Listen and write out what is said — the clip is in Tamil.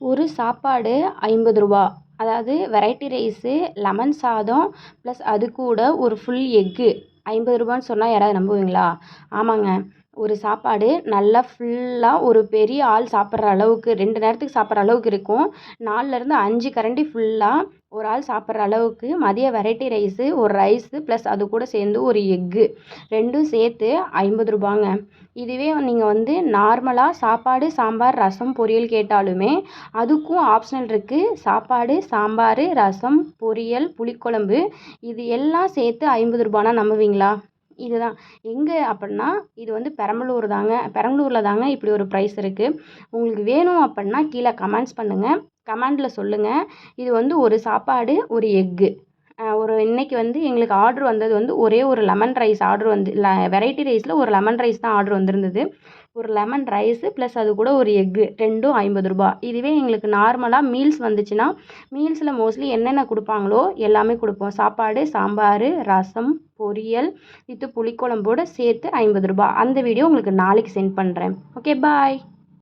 ஒரு சாப்பாடு ஐம்பது ரூபா. அதாவது வெரைட்டி ரைஸு லெமன் சாதம் ப்ளஸ் அது கூட ஒரு ஃபுல் எக்கு ஐம்பது ரூபான்னு சொன்னால் யாராவது நம்புவீங்களா? ஆமாங்க. ஒரு சாப்பாடு நல்லா ஃபுல்லாக ஒரு பெரிய ஆள் சாப்பிட்ற அளவுக்கு ரெண்டு நேரத்துக்கு சாப்பிட்ற அளவுக்கு இருக்கும். நாலுலேருந்து அஞ்சு கரண்டி ஃபுல்லாக ஒரு ஆள் சாப்பிட்ற அளவுக்கு மதிய வெரைட்டி ரைஸு ஒரு ரைஸு ப்ளஸ் அது கூட சேர்ந்து ஒரு எக்கு ரெண்டும் சேர்த்து ஐம்பது ரூபாங்க. இதுவே நீங்கள் வந்து நார்மலாக சாப்பாடு சாம்பார் ரசம் பொரியல் கேட்டாலுமே அதுக்கும் ஆப்ஷனல் இருக்குது சாப்பாடு சாம்பார் ரசம் பொரியல் புளிக்குழம்பு இது எல்லாம் சேர்த்து ஐம்பது ரூபானா நம்புவீங்களா? இதுதான். எங்கே அப்படின்னா இது வந்து பெரம்பலூர் தாங்க. பெரம்பலூரில் தாங்க இப்படி ஒரு ப்ரைஸ் இருக்குது உங்களுக்கு வேணும் அப்படின்னா கீழே கமெண்ட்ஸ் பண்ணுங்கள் கமெண்டில் சொல்லுங்கள் இது வந்து ஒரு சாப்பாடு ஒரு எக்கு ஒரு இன்றைக்கி வந்து எங்களுக்கு ஆர்ட்ரு வந்தது வந்து ஒரே ஒரு லெமன் ரைஸ் ஆர்ட்ரு வந்து ல வெரைட்டி ரைஸில் ஒரு லெமன் ரைஸ் தான் ஆர்டர் வந்திருந்தது. ஒரு லெமன் ரைஸு ப்ளஸ் அது கூட ஒரு எக்கு ரெண்டும் ஐம்பது ரூபா இதுவே எங்களுக்கு நார்மலாக மீல்ஸ் வந்துச்சுன்னா மீல்ஸில் மோஸ்ட்லி என்னென்ன கொடுப்பாங்களோ எல்லாமே கொடுப்போம். சாப்பாடு சாம்பார் ரசம் பொரியல் வித்து புளிக்குழம்போடு சேர்த்து ஐம்பது ரூபா. அந்த வீடியோ உங்களுக்கு நாளைக்கு சென்ட் பண்ணுறேன் ஓகே பாய்